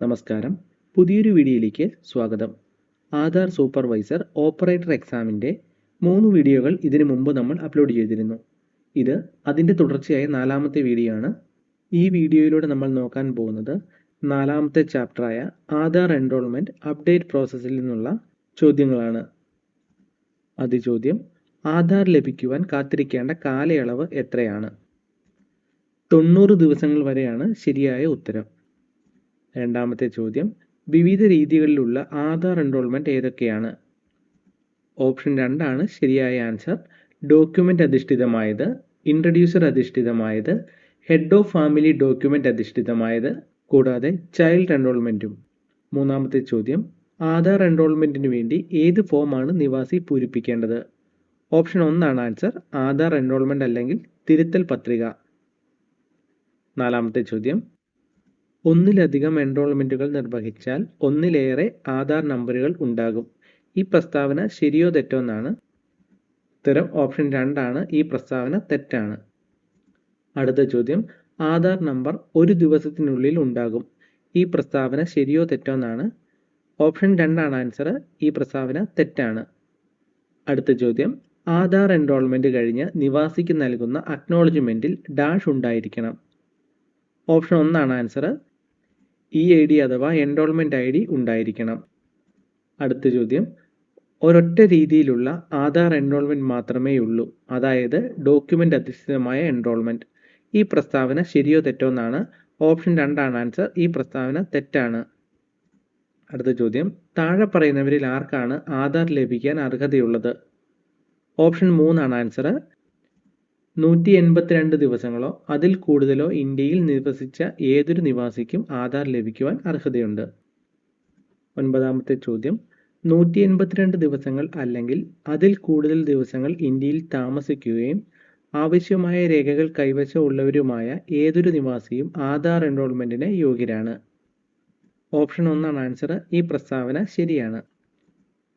നമസ്കാരം. പുതിയൊരു വീഡിയോയിലേക്ക് സ്വാഗതം. ആധാർ സൂപ്പർവൈസർ ഓപ്പറേറ്റർ എക്സാമിന്റെ മൂന്ന് വീഡിയോകൾ ഇതിനു മുമ്പ് നമ്മൾ അപ്ലോഡ് ചെയ്തിരുന്നു. ഇത് അതിന്റെ തുടർച്ചയായ നാലാമത്തെ വീഡിയോ ആണ്. ഈ വീഡിയോയിലൂടെ നമ്മൾ നോക്കാൻ പോകുന്നത് നാലാമത്തെ ചാപ്റ്ററായ ആധാർ എൻറോൾമെന്റ് അപ്ഡേറ്റ് പ്രോസസ്സിൽ നിന്നുള്ള ചോദ്യങ്ങളാണ്. ആദ്യ ചോദ്യം ആധാർ ലഭിക്കുവാൻ കാത്തിരിക്കേണ്ട കാലയളവ് എത്രയാണ്? തൊണ്ണൂറ് ദിവസങ്ങൾ വരെയാണ് ശരിയായ ഉത്തരം. രണ്ടാമത്തെ ചോദ്യം വിവിധ രീതികളിലുള്ള ആധാർ എൻറോൾമെന്റ് ഏതൊക്കെയാണ്? ഓപ്ഷൻ രണ്ടാണ് ശരിയായ ആൻസർ ഡോക്യുമെന്റ് അധിഷ്ഠിതമായത് ഇൻട്രഡ്യൂസർ അധിഷ്ഠിതമായത് ഹെഡ് ഓഫ് ഫാമിലി ഡോക്യുമെന്റ് അധിഷ്ഠിതമായത് കൂടാതെ ചൈൽഡ് എൻറോൾമെന്റും മൂന്നാമത്തെ ചോദ്യം ആധാർ എൻറോൾമെന്റിന് വേണ്ടി ഏത് ഫോമാണ് നിവാസി പൂരിപ്പിക്കേണ്ടത്? ഓപ്ഷൻ ഒന്നാണ് ആൻസർ ആധാർ എൻറോൾമെന്റ് അല്ലെങ്കിൽ തിരുത്തൽ പത്രിക. നാലാമത്തെ ചോദ്യം ഒന്നിലധികം എൻറോൾമെന്റുകൾ നിർവഹിച്ചാൽ ഒന്നിലേറെ ആധാർ നമ്പറുകൾ ഉണ്ടാകും. ഈ പ്രസ്താവന ശരിയോ തെറ്റോ എന്നാണ് ഉത്തരം. ഓപ്ഷൻ രണ്ടാണ് ഈ പ്രസ്താവന തെറ്റാണ്. അടുത്ത ചോദ്യം. ആധാർ നമ്പർ ഒരു ദിവസത്തിനുള്ളിൽ ഉണ്ടാകും. ഈ പ്രസ്താവന ശരിയോ തെറ്റോ എന്നാണ്. ഓപ്ഷൻ രണ്ടാണ് ആൻസർ ഈ പ്രസ്താവന തെറ്റാണ്. അടുത്ത ചോദ്യം. ആധാർ എൻറോൾമെന്റ് കഴിഞ്ഞ് നിവാസിക്ക് നൽകുന്ന അക്നോളജ്മെന്റിൽ ഡാഷ് ഉണ്ടായിരിക്കണം. ഓപ്ഷൻ ഒന്നാണ് ആൻസർ ഇ ഐ ഡി അഥവാ എൻറോൾമെന്റ് ഐ ഡി ഉണ്ടായിരിക്കണം. അടുത്ത ചോദ്യം. ഒരൊറ്റ രീതിയിലുള്ള ആധാർ എൻറോൾമെന്റ് മാത്രമേ ഉള്ളൂ. അതായത് ഡോക്യുമെന്റ് അധിഷ്ഠിതമായ എൻറോൾമെന്റ് ഈ പ്രസ്താവന ശരിയോ തെറ്റോ എന്നാണ് ഓപ്ഷൻ രണ്ടാണ് ആൻസർ ഈ പ്രസ്താവന തെറ്റാണ്. അടുത്ത ചോദ്യം. താഴെ പറയുന്നവരിൽ ആർക്കാണ് ആധാർ ലഭിക്കാൻ അർഹതയുള്ളത്? ഓപ്ഷൻ മൂന്നാണ് ആൻസർ നൂറ്റി എൺപത്തിരണ്ട് ദിവസങ്ങളോ അതിൽ കൂടുതലോ ഇന്ത്യയിൽ നിവസിച്ച ഏതൊരു നിവാസിക്കും ആധാർ ലഭിക്കുവാൻ അർഹതയുണ്ട്. ഒൻപതാമത്തെ ചോദ്യം. നൂറ്റി എൺപത്തിരണ്ട് ദിവസങ്ങൾ അല്ലെങ്കിൽ അതിൽ കൂടുതൽ ദിവസങ്ങൾ ഇന്ത്യയിൽ താമസിക്കുകയും ആവശ്യമായ രേഖകൾ കൈവശമുള്ളവരുമായ ഏതൊരു നിവാസിയും ആധാർ എൻറോൾമെന്റിന് യോഗ്യരാണ്. ഓപ്ഷൻ ഒന്നാണ് ആൻസർ ഈ പ്രസ്താവന ശരിയാണ്.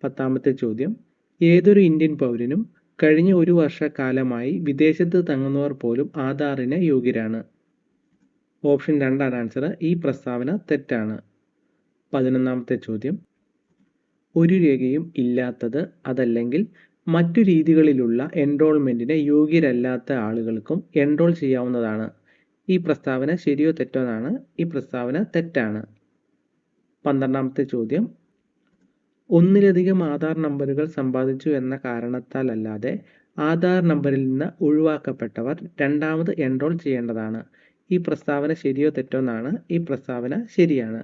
പത്താമത്തെ ചോദ്യം. ഏതൊരു ഇന്ത്യൻ പൗരനും കഴിഞ്ഞ ഒരു വർഷക്കാലമായി വിദേശത്ത് തങ്ങുന്നവർ പോലും ആധാറിന് യോഗ്യരാണ്. ഓപ്ഷൻ രണ്ടാണ് ആൻസർ ഈ പ്രസ്താവന തെറ്റാണ്. പതിനൊന്നാമത്തെ ചോദ്യം. ഒരു രേഖയും ഇല്ലാത്തത് അതല്ലെങ്കിൽ മറ്റു രീതികളിലുള്ള എൻറോൾമെന്റിന് യോഗ്യരല്ലാത്ത ആളുകൾക്കും എൻറോൾ ചെയ്യാവുന്നതാണ്. ഈ പ്രസ്താവന ശരിയോ തെറ്റോ എന്നാണ്. ഈ പ്രസ്താവന തെറ്റാണ്. പന്ത്രണ്ടാമത്തെ ചോദ്യം. ഒന്നിലധികം ആധാർ നമ്പറുകൾ സമ്പാദിച്ചു എന്ന കാരണത്താൽ അല്ലാതെ ആധാർ നമ്പറിൽ നിന്ന് ഒഴിവാക്കപ്പെട്ടവർ രണ്ടാമത് എൻറോൾ ചെയ്യേണ്ടതാണ്. ഈ പ്രസ്താവന ശരിയോ തെറ്റോ എന്നാണ് ഈ പ്രസ്താവന ശരിയാണ്.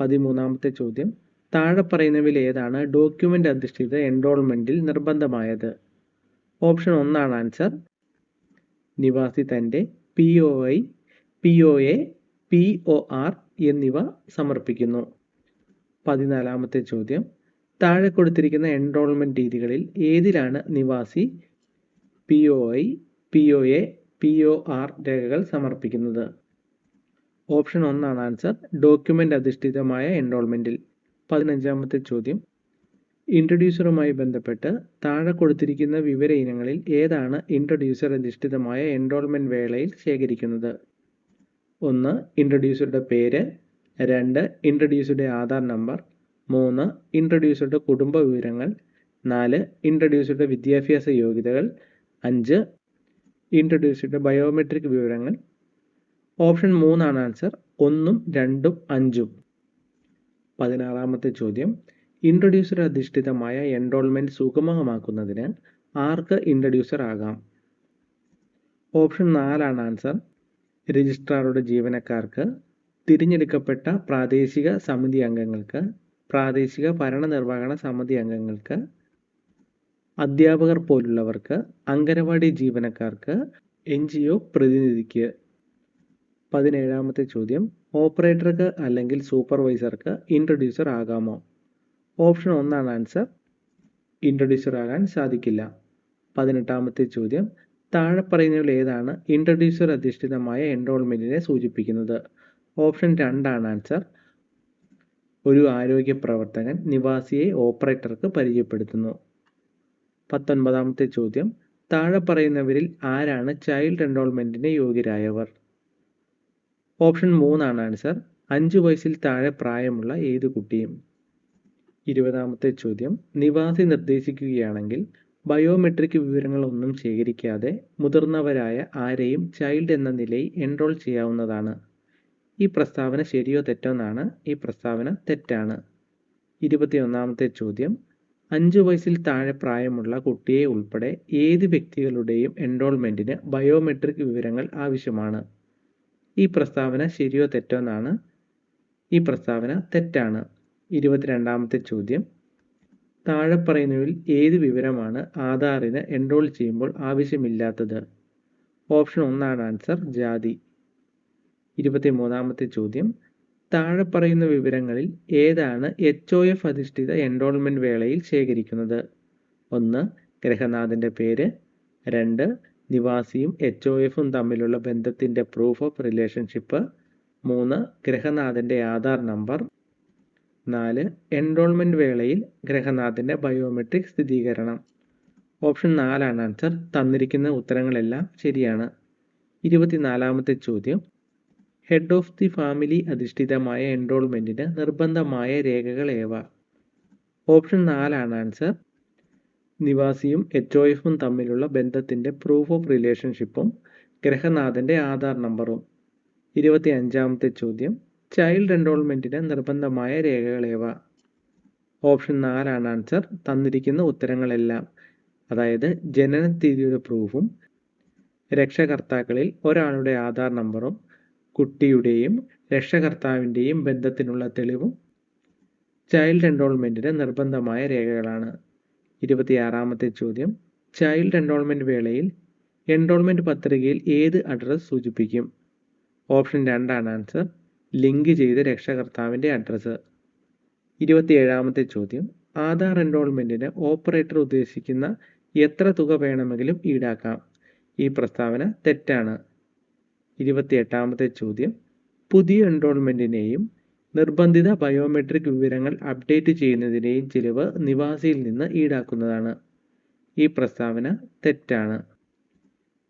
പതിമൂന്നാമത്തെ ചോദ്യം. താഴെ പറയുന്നവയിൽ ഏതാണ് ഡോക്യുമെന്റ് അധിഷ്ഠിത എൻറോൾമെന്റിൽ നിർബന്ധമായത്? ഓപ്ഷൻ ഒന്നാണ് ആൻസർ നിവാസി തന്റെ P O I P O A P O R എന്നിവ സമർപ്പിക്കുന്നു. പതിനാലാമത്തെ ചോദ്യം. താഴെ കൊടുത്തിരിക്കുന്ന എൻറോൾമെന്റ് രീതികളിൽ ഏതിലാണ് നിവാസി P O I P O A P O R രേഖകൾ സമർപ്പിക്കുന്നത്? ഓപ്ഷൻ ഒന്നാണ് ആൻസർ ഡോക്യുമെന്റ് അധിഷ്ഠിതമായ എൻറോൾമെന്റിൽ പതിനഞ്ചാമത്തെ ചോദ്യം. ഇൻട്രൊഡ്യൂസറുമായി ബന്ധപ്പെട്ട് താഴെ കൊടുത്തിരിക്കുന്ന വിവര ഇനങ്ങളിൽ ഏതാണ് ഇൻട്രൊഡ്യൂസർ അധിഷ്ഠിതമായ എൻറോൾമെന്റ് വേളയിൽ ശേഖരിക്കുന്നത്? ഒന്ന് ഇൻട്രൊഡ്യൂസറുടെ പേര്. രണ്ട് ഇൻട്രൊഡ്യൂസ്ഡ് ആധാർ നമ്പർ. മൂന്ന് ഇൻട്രൊഡ്യൂസ്ഡ് കുടുംബ വിവരങ്ങൾ. നാല് ഇൻട്രൊഡ്യൂസ്ഡ് വിദ്യാഭ്യാസ യോഗ്യതകൾ. അഞ്ച് ഇൻട്രൊഡ്യൂസ്ഡ് ബയോമെട്രിക് വിവരങ്ങൾ. ഓപ്ഷൻ മൂന്നാണ് ആൻസർ. ഒന്നും രണ്ടും അഞ്ചും. പതിനാറാമത്തെ ചോദ്യം. ഇൻട്രൊഡ്യൂസർ അധിഷ്ഠിതമായ എൻറോൾമെന്റ് സുഗമമാക്കുന്നതിന് ആർക്ക് ഇൻട്രൊഡ്യൂസർ ആകാം? ഓപ്ഷൻ നാലാണ് ആൻസർ. രജിസ്ട്രാറുടെ ജീവനക്കാർക്ക് തിരഞ്ഞെടുക്കപ്പെട്ട പ്രാദേശിക സമിതി അംഗങ്ങൾക്ക് പ്രാദേശിക ഭരണനിർവഹണ സമിതി അംഗങ്ങൾക്ക് അധ്യാപകർ പോലുള്ളവർക്ക് അംഗനവാടി ജീവനക്കാർക്ക് എൻ ജി ഒ പ്രതിനിധിക്ക്. പതിനേഴാമത്തെ ചോദ്യം ഓപ്പറേറ്റർക്ക് അല്ലെങ്കിൽ സൂപ്പർവൈസർക്ക് ഇൻട്രൊഡ്യൂസർ ആകാമോ? ഓപ്ഷൻ ഒന്നാണ് ആൻസർ ഇൻട്രൊഡ്യൂസർ ആകാൻ സാധിക്കില്ല. പതിനെട്ടാമത്തെ ചോദ്യം താഴെ പറയുന്നവയിൽ ഏതാണ് ഇൻട്രൊഡ്യൂസർ അധിഷ്ഠിതമായ എൻറോൾമെന്റിനെ സൂചിപ്പിക്കുന്നത്? ഓപ്ഷൻ രണ്ടാണ് ആൻസർ. ഒരു ആരോഗ്യ പ്രവർത്തകൻ നിവാസിയെ ഓപ്പറേറ്റർക്ക് പരിചയപ്പെടുത്തുന്നു. പത്തൊൻപതാമത്തെ ചോദ്യം. താഴെ പറയുന്നവരിൽ ആരാണ് ചൈൽഡ് എൻറോൾമെന്റിന് യോഗ്യരായവർ? ഓപ്ഷൻ മൂന്നാണ് ആൻസർ. അഞ്ച് വയസ്സിൽ താഴെ പ്രായമുള്ള ഏത് കുട്ടിയും? ഇരുപതാമത്തെ ചോദ്യം. നിവാസി നിർദ്ദേശിക്കുകയാണെങ്കിൽ ബയോമെട്രിക് വിവരങ്ങളൊന്നും ശേഖരിക്കാതെ മുതിർന്നവരായ ആരെയും ചൈൽഡ് എന്ന നിലയിൽ എൻറോൾ ചെയ്യാവുന്നതാണ്. ഈ പ്രസ്താവന ശരിയോ തെറ്റോ എന്നാണ് ഈ പ്രസ്താവന തെറ്റാണ്. ഇരുപത്തിയൊന്നാമത്തെ ചോദ്യം. അഞ്ച് വയസ്സിൽ താഴെ പ്രായമുള്ള കുട്ടിയെ ഉൾപ്പെടെ ഏത് വ്യക്തികളുടെയും എൻറോൾമെന്റിന് ബയോമെട്രിക് വിവരങ്ങൾ ആവശ്യമാണ്. ഈ പ്രസ്താവന ശരിയോ തെറ്റോ എന്നാണ് ഈ പ്രസ്താവന തെറ്റാണ്. ഇരുപത്തിരണ്ടാമത്തെ ചോദ്യം. താഴെ പറയുന്നവയിൽ ഏത് വിവരമാണ് ആധാറിന് എൻറോൾ ചെയ്യുമ്പോൾ ആവശ്യമില്ലാത്തത്? ഓപ്ഷൻ ഒന്നാണ് ആൻസർ ജാതി. ഇരുപത്തിമൂന്നാമത്തെ ചോദ്യം. താഴെ പറയുന്ന വിവരങ്ങളിൽ ഏതാണ് എച്ച് ഒ എഫ് അധിഷ്ഠിത എൻറോൾമെന്റ് വേളയിൽ ശേഖരിക്കുന്നത്? ഒന്ന് ഗ്രഹനാഥന്റെ പേര്. രണ്ട് നിവാസിയും എച്ച് ഒ എഫും തമ്മിലുള്ള ബന്ധത്തിന്റെ പ്രൂഫ് ഓഫ് റിലേഷൻഷിപ്പ് മൂന്ന് ഗ്രഹനാഥന്റെ ആധാർ നമ്പർ. നാല് എൻറോൾമെന്റ് വേളയിൽ ഗ്രഹനാഥന്റെ ബയോമെട്രിക് സ്ഥിരീകരണം. ഓപ്ഷൻ നാലാണ് ആൻസർ. തന്നിരിക്കുന്ന ഉത്തരങ്ങളെല്ലാം ശരിയാണ്. ഇരുപത്തിനാലാമത്തെ ചോദ്യം. ഹെഡ് ഓഫ് ദി ഫാമിലി അധിഷ്ഠിതമായ എൻറോൾമെന്റിന് നിർബന്ധമായ രേഖകൾ ഏവ? ഓപ്ഷൻ നാലാണ് ആൻസർ നിവാസിയും എച്ച് ഒ എഫും തമ്മിലുള്ള ബന്ധത്തിന്റെ പ്രൂഫ് ഓഫ് റിലേഷൻഷിപ്പും ഗ്രഹനാഥന്റെ ആധാർ നമ്പറും ഇരുപത്തി അഞ്ചാമത്തെ ചോദ്യം. ചൈൽഡ് എൻറോൾമെന്റിന് നിർബന്ധമായ രേഖകൾ ഏവ? ഓപ്ഷൻ നാലാണ് ആൻസർ തന്നിരിക്കുന്ന ഉത്തരങ്ങളെല്ലാം അതായത് ജനന തീയതിയുടെ പ്രൂഫും രക്ഷകർത്താക്കളിൽ ഒരാളുടെ ആധാർ നമ്പറും കുട്ടിയുടെയും രക്ഷകർത്താവിന്റെയും ബന്ധത്തിനുള്ള തെളിവും ചൈൽഡ് എൻറോൾമെന്റിന് നിർബന്ധമായ രേഖകളാണ്. ഇരുപത്തിയാറാമത്തെ ചോദ്യം. ചൈൽഡ് എൻറോൾമെന്റ് വേളയിൽ എൻറോൾമെന്റ് പത്രികയിൽ ഏത് അഡ്രസ്സ് സൂചിപ്പിക്കും? ഓപ്ഷൻ രണ്ടാണ് ആൻസർ ലിങ്ക് ചെയ്ത രക്ഷകർത്താവിന്റെ അഡ്രസ്സ് ഇരുപത്തിയേഴാമത്തെ ചോദ്യം. ആധാർ എൻറോൾമെന്റിന് ഓപ്പറേറ്റർ ഉദ്ദേശിക്കുന്ന എത്ര തുക വേണമെങ്കിലും ഈടാക്കാം. ഈ പ്രസ്താവന തെറ്റാണ്. ഇരുപത്തിയെട്ടാമത്തെ ചോദ്യം. പുതിയ എൻറോൾമെന്റിനെയും നിർബന്ധിത ബയോമെട്രിക് വിവരങ്ങൾ അപ്ഡേറ്റ് ചെയ്യുന്നതിനെയും ചിലവ് നിവാസിയിൽ നിന്ന് ഈടാക്കുന്നതാണ്. ഈ പ്രസ്താവന തെറ്റാണ്.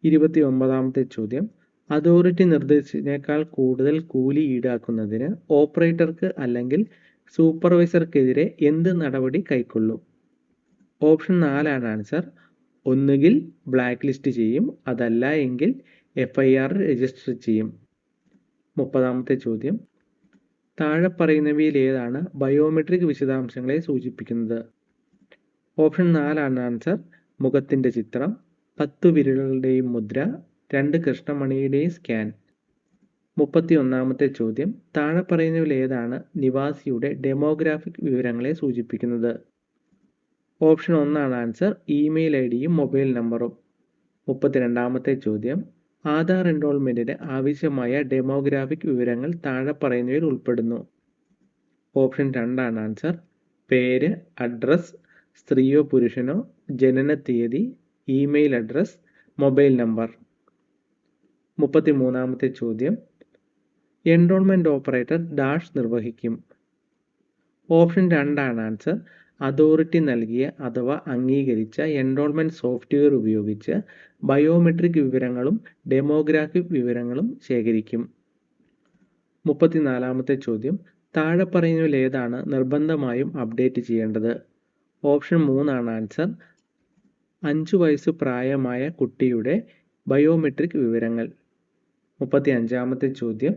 ഇരുപത്തി ഒമ്പതാമത്തെ ചോദ്യം. അതോറിറ്റി നിർദ്ദേശിച്ചതിനേക്കാൾ കൂടുതൽ കൂലി ഈടാക്കുന്നതിന് ഓപ്പറേറ്റർക്ക് അല്ലെങ്കിൽ സൂപ്പർവൈസർക്കെതിരെ എന്ത് നടപടി കൈക്കൊള്ളും? ഓപ്ഷൻ നാലാണ് ആൻസർ. ഒന്നുകിൽ ബ്ലാക്ക് ലിസ്റ്റ് ചെയ്യും. അതല്ല എങ്കിൽ എഫ് ഐ ആർ രജിസ്റ്റർ ചെയ്യും. മുപ്പതാമത്തെ ചോദ്യം. താഴെ പറയുന്നവയിൽ ഏതാണ് ബയോമെട്രിക് വിശദാംശങ്ങളെ സൂചിപ്പിക്കുന്നത്? ഓപ്ഷൻ നാലാണ് ആൻസർ മുഖത്തിന്റെ ചിത്രം പത്തു വിരലുകളുടെയും മുദ്ര രണ്ട് കൃഷ്ണമണിയുടെയും സ്കാൻ മുപ്പത്തി ഒന്നാമത്തെ ചോദ്യം. താഴെ പറയുന്നവയിൽ ഏതാണ് നിവാസിയുടെ ഡെമോഗ്രാഫിക് വിവരങ്ങളെ സൂചിപ്പിക്കുന്നത്? ഓപ്ഷൻ ഒന്നാണ് ആൻസർ ഇമെയിൽ ഐ ഡിയും മൊബൈൽ നമ്പറും മുപ്പത്തിരണ്ടാമത്തെ ചോദ്യം. ആധാർ എൻറോൾമെന്റിന് ആവശ്യമായ ഡെമോഗ്രാഫിക് വിവരങ്ങൾ താഴെ പറയുന്നവയിൽ ഉൾപ്പെടുന്നു. ഓപ്ഷൻ രണ്ടാണ് ആൻസർ പേര് അഡ്രസ് സ്ത്രീയോ പുരുഷനോ ജനന തീയതി ഇമെയിൽ അഡ്രസ് മൊബൈൽ നമ്പർ മുപ്പത്തി മൂന്നാമത്തെ ചോദ്യം. എൻറോൾമെന്റ് ഓപ്പറേറ്റർ ഡാഷ് നിർവഹിക്കും. ഓപ്ഷൻ രണ്ടാണ് ആൻസർ അതോറിറ്റി നൽകിയ അഥവാ അംഗീകരിച്ച എൻറോൾമെന്റ് സോഫ്റ്റ്വെയർ ഉപയോഗിച്ച് ബയോമെട്രിക് വിവരങ്ങളും ഡെമോഗ്രാഫിക് വിവരങ്ങളും ശേഖരിക്കും. മുപ്പത്തിനാലാമത്തെ ചോദ്യം താഴെ പറയുന്നതിലേതാണ് നിർബന്ധമായും അപ്ഡേറ്റ് ചെയ്യേണ്ടത്? ഓപ്ഷൻ മൂന്നാണ് ആൻസർ അഞ്ചു വയസ്സ് പ്രായമായ കുട്ടിയുടെ ബയോമെട്രിക് വിവരങ്ങൾ. മുപ്പത്തി അഞ്ചാമത്തെ ചോദ്യം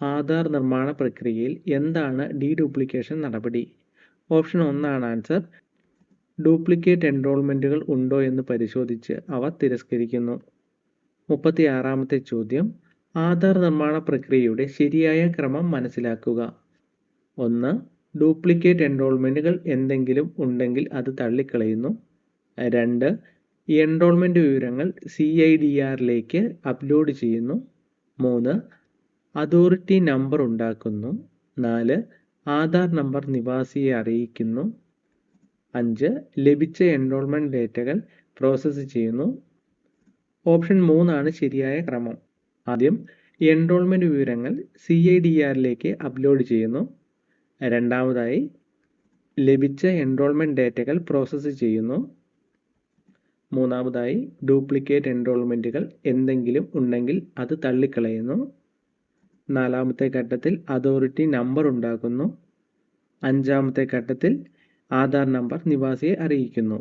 ആധാർ നിർമ്മാണ പ്രക്രിയയിൽ എന്താണ് ഡീഡ്യൂപ്ലിക്കേഷൻ നടപടി? ഓപ്ഷൻ ഒന്നാണ് ആൻസർ. ഡ്യൂപ്ലിക്കേറ്റ് എൻറോൾമെന്റുകൾ ഉണ്ടോ എന്ന് പരിശോധിച്ച് അവ തിരസ്കരിക്കുന്നു. മുപ്പത്തി ആറാമത്തെ ചോദ്യം. ആധാർ നിർമ്മാണ പ്രക്രിയയുടെ ശരിയായ ക്രമം മനസ്സിലാക്കുക. ഒന്ന് ഡ്യൂപ്ലിക്കേറ്റ് എൻറോൾമെന്റുകൾ എന്തെങ്കിലും ഉണ്ടെങ്കിൽ അത് തള്ളിക്കളയുന്നു. രണ്ട് എൻറോൾമെന്റ് വിവരങ്ങൾ സി ഐ ഡി ആറിലേക്ക് അപ്ലോഡ് ചെയ്യുന്നു. മൂന്ന് അതോറിറ്റി നമ്പർ ഉണ്ടാക്കുന്നു. നാല് ആധാർ നമ്പർ നിവാസിയെ അറിയിക്കുന്നു. അഞ്ച് ലഭിച്ച എൻറോൾമെന്റ് ഡേറ്റകൾ പ്രോസസ്സ് ചെയ്യുന്നു. ഓപ്ഷൻ മൂന്നാണ് ശരിയായ ക്രമം. ആദ്യം എൻറോൾമെന്റ് വിവരങ്ങൾ സി ഐ ഡി ആറിലേക്ക് അപ്ലോഡ് ചെയ്യുന്നു. രണ്ടാമതായി ലഭിച്ച എൻറോൾമെന്റ് ഡേറ്റകൾ പ്രോസസ്സ് ചെയ്യുന്നു. മൂന്നാമതായി ഡ്യൂപ്ലിക്കേറ്റ് എൻറോൾമെന്റുകൾ എന്തെങ്കിലും ഉണ്ടെങ്കിൽ അത് തള്ളിക്കളയുന്നു. നാലാമത്തെ ഘട്ടത്തിൽ അതോറിറ്റി നമ്പർ ഉണ്ടാക്കുന്നു. അഞ്ചാമത്തെ ഘട്ടത്തിൽ ആധാർ നമ്പർ നിവാസിയെ അറിയിക്കുന്നു.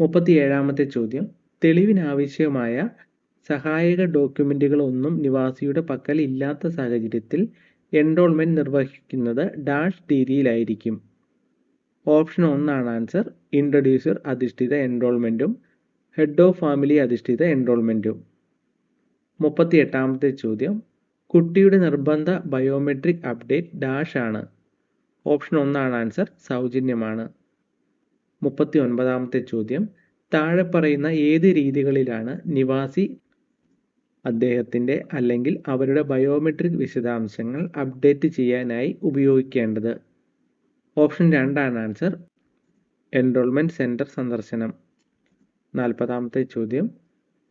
മുപ്പത്തിയേഴാമത്തെ ചോദ്യം. തെളിവിനാവശ്യമായ സഹായക ഡോക്യുമെന്റുകളൊന്നും നിവാസിയുടെ പക്കൽ ഇല്ലാത്ത സാഹചര്യത്തിൽ എൻറോൾമെന്റ് നിർവഹിക്കുന്നത് ഡാഷ് രീതിയിലായിരിക്കും ഓപ്ഷൻ ഒന്നാണ് ആൻസർ. ഇൻട്രൊഡ്യൂസർ അധിഷ്ഠിത എൻറോൾമെന്റും ഹെഡ് ഓഫ് ഫാമിലി അധിഷ്ഠിത എൻറോൾമെന്റും മുപ്പത്തി എട്ടാമത്തെ ചോദ്യം. കുട്ടിയുടെ നിർബന്ധ ബയോമെട്രിക് അപ്ഡേറ്റ് ഡാഷ് ആണ്. ഓപ്ഷൻ ഒന്നാണ് ആൻസർ സൗജന്യമാണ്. മുപ്പത്തി ഒൻപതാമത്തെ ചോദ്യം. താഴെ പറയുന്ന ഏത് രീതികളിലാണ് നിവാസി അദ്ദേഹത്തിന്റെ അല്ലെങ്കിൽ അവരുടെ ബയോമെട്രിക് വിശദാംശങ്ങൾ അപ്ഡേറ്റ് ചെയ്യാനായി ഉപയോഗിക്കേണ്ടത്? ഓപ്ഷൻ രണ്ടാണ് ആൻസർ. എൻറോൾമെന്റ് സെന്റർ സന്ദർശനം. നാൽപ്പതാമത്തെ ചോദ്യം.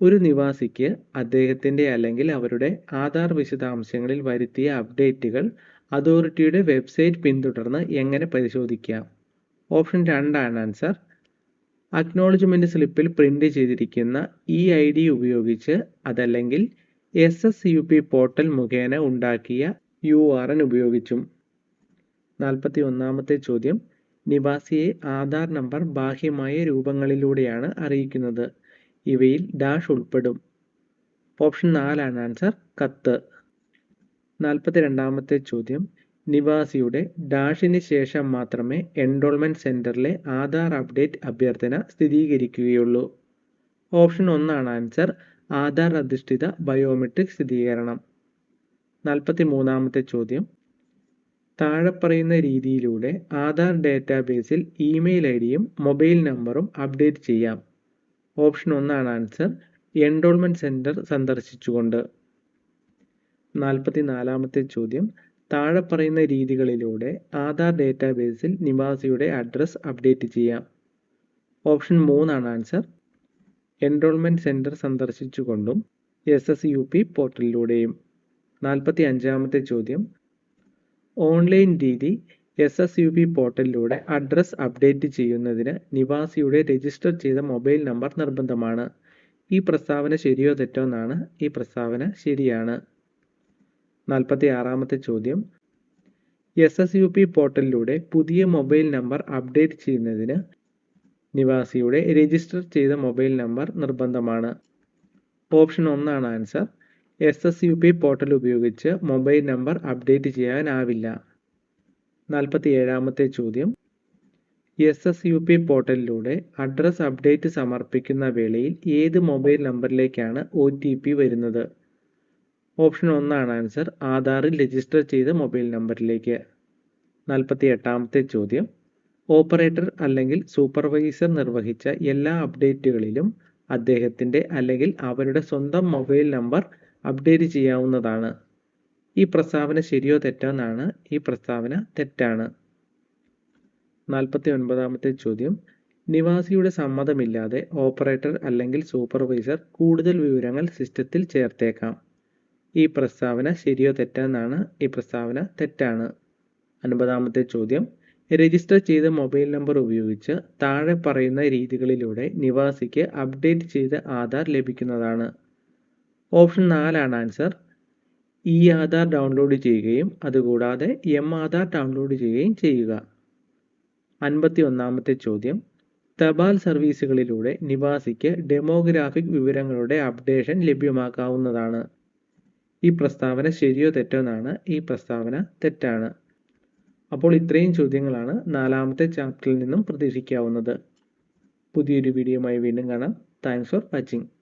ഒരു നിവാസിക്ക് അദ്ദേഹത്തിന്റെ അല്ലെങ്കിൽ അവരുടെ ആധാർ വിശദാംശങ്ങളിൽ വരുത്തിയ അപ്ഡേറ്റുകൾ അതോറിറ്റിയുടെ വെബ്സൈറ്റ് പിന്തുടർന്ന് എങ്ങനെ പരിശോധിക്കാം? ഓപ്ഷൻ രണ്ടാണ് ആൻസർ അക്നോളജ്മെന്റ് സ്ലിപ്പിൽ പ്രിന്റ് ചെയ്തിരിക്കുന്ന ഇ ഐ ഡി ഉപയോഗിച്ച് അതല്ലെങ്കിൽ S S U P portal മുഖേന ഉണ്ടാക്കിയ യു ആർ എൻ ഉപയോഗിച്ചും. നാൽപ്പത്തി ഒന്നാമത്തെ ചോദ്യം. നിവാസിയെ ആധാർ നമ്പർ ബാഹ്യമായ രൂപങ്ങളിലൂടെയാണ് അറിയിക്കുന്നത്. ഇവയിൽ ഡാഷ് ഉൾപ്പെടും. ഓപ്ഷൻ നാലാണ് ആൻസർ കത്ത്. നാൽപ്പത്തി രണ്ടാമത്തെ ചോദ്യം. നിവാസിയുടെ ഡാഷിന് ശേഷം മാത്രമേ എൻറോൾമെന്റ് സെന്ററിലെ ആധാർ അപ്ഡേറ്റ് അഭ്യർത്ഥന സ്ഥിരീകരിക്കുകയുള്ളൂ. ഓപ്ഷൻ ഒന്നാണ് ആൻസർ ആധാർ അധിഷ്ഠിത ബയോമെട്രിക് സ്ഥിരീകരണം. നാൽപ്പത്തി മൂന്നാമത്തെ ചോദ്യം. താഴെ പറയുന്ന രീതിയിലൂടെ ആധാർ ഡാറ്റാബേസിൽ ഇമെയിൽ ഐ ഡിയും മൊബൈൽ നമ്പറും അപ്ഡേറ്റ് ചെയ്യാം. ഓപ്ഷൻ ഒന്നാണ് ആൻസർ. എൻറോൾമെന്റ് സെന്റർ സന്ദർശിച്ചുകൊണ്ട്. നാൽപ്പത്തി നാലാമത്തെ ചോദ്യം. താഴെ പറയുന്ന രീതികളിലൂടെ ആധാർ ഡാറ്റാബേസിൽ നിവാസിയുടെ അഡ്രസ്സ് അപ്ഡേറ്റ് ചെയ്യാം. ഓപ്ഷൻ മൂന്നാണ് ആൻസർ. എൻറോൾമെന്റ് സെന്റർ സന്ദർശിച്ചുകൊണ്ടും എസ് എസ് യു പി പോർട്ടലിലൂടെയും. നാൽപ്പത്തി അഞ്ചാമത്തെ ചോദ്യം. ഓൺലൈൻ രീതി എസ് എസ് യു പി പോർട്ടലിലൂടെ അഡ്രസ് അപ്ഡേറ്റ് ചെയ്യുന്നതിന് നിവാസിയുടെ രജിസ്റ്റർ ചെയ്ത മൊബൈൽ നമ്പർ നിർബന്ധമാണ്. ഈ പ്രസ്താവന ശരിയോ തെറ്റോ എന്നാണ് ഈ പ്രസ്താവന ശരിയാണ്. നാൽപ്പത്തി ആറാമത്തെ ചോദ്യം. എസ് എസ് യു പി പോർട്ടലിലൂടെ പുതിയ മൊബൈൽ നമ്പർ അപ്ഡേറ്റ് ചെയ്യുന്നതിന് നിവാസിയുടെ രജിസ്റ്റർ ചെയ്ത മൊബൈൽ നമ്പർ നിർബന്ധമാണ്. ഓപ്ഷൻ ഒന്നാണ് answer S S U P portal ഉപയോഗിച്ച് മൊബൈൽ നമ്പർ അപ്ഡേറ്റ് ചെയ്യാനാവില്ല. നാൽപ്പത്തി ഏഴാമത്തെ ചോദ്യം. എസ് എസ് യു പി പോർട്ടലിലൂടെ അഡ്രസ് അപ്ഡേറ്റ് സമർപ്പിക്കുന്ന വേളയിൽ ഏത് മൊബൈൽ നമ്പറിലേക്കാണ് ഒ ടി പി വരുന്നത്? ഓപ്ഷൻ ഒന്നാണ് ആൻസർ ആധാറിൽ രജിസ്റ്റർ ചെയ്ത മൊബൈൽ നമ്പറിലേക്ക് നാൽപ്പത്തി എട്ടാമത്തെ ചോദ്യം. ഓപ്പറേറ്റർ അല്ലെങ്കിൽ സൂപ്പർവൈസർ നിർവഹിച്ച എല്ലാ അപ്ഡേറ്റുകളിലും അദ്ദേഹത്തിന്റെ അല്ലെങ്കിൽ അവരുടെ സ്വന്തം മൊബൈൽ നമ്പർ അപ്ഡേറ്റ് ചെയ്യാവുന്നതാണ്. ഈ പ്രസ്താവന ശരിയോ തെറ്റോ എന്നാണ് ഈ പ്രസ്താവന തെറ്റാണ്. നാൽപ്പത്തി ഒൻപതാമത്തെ ചോദ്യം. നിവാസിയുടെ സമ്മതമില്ലാതെ ഓപ്പറേറ്റർ അല്ലെങ്കിൽ സൂപ്പർവൈസർ കൂടുതൽ വിവരങ്ങൾ സിസ്റ്റത്തിൽ ചേർത്തേക്കാം. ഈ പ്രസ്താവന ശരിയോ തെറ്റോ എന്നാണ് ഈ പ്രസ്താവന തെറ്റാണ്. അൻപതാമത്തെ ചോദ്യം. രജിസ്റ്റർ ചെയ്ത മൊബൈൽ നമ്പർ ഉപയോഗിച്ച് താഴെ പറയുന്ന രീതികളിലൂടെ നിവാസിക്ക് അപ്ഡേറ്റ് ചെയ്ത ആധാർ ലഭിക്കുന്നതാണ്. ഓപ്ഷൻ നാലാണ് ആൻസർ. ഇ ആധാർ ഡൗൺലോഡ് ചെയ്യുകയും അതുകൂടാതെ എം ആധാർ ഡൗൺലോഡ് ചെയ്യുകയും ചെയ്യുക. അൻപത്തി ഒന്നാമത്തെ ചോദ്യം. തപാൽ സർവീസുകളിലൂടെ നിവാസിക്ക് ഡെമോഗ്രാഫിക് വിവരങ്ങളുടെ അപ്ഡേഷൻ ലഭ്യമാക്കാവുന്നതാണ്. ഈ പ്രസ്താവന ശരിയോ തെറ്റോ എന്നാണ്. ഈ പ്രസ്താവന തെറ്റാണ്. അപ്പോൾ ഇത്രയും ചോദ്യങ്ങളാണ് നാലാമത്തെ ചാപ്റ്ററിൽ നിന്നും പ്രതീക്ഷിക്കാവുന്നത്. പുതിയൊരു വീഡിയോയുമായി വീണ്ടും കാണാം. Thanks for watching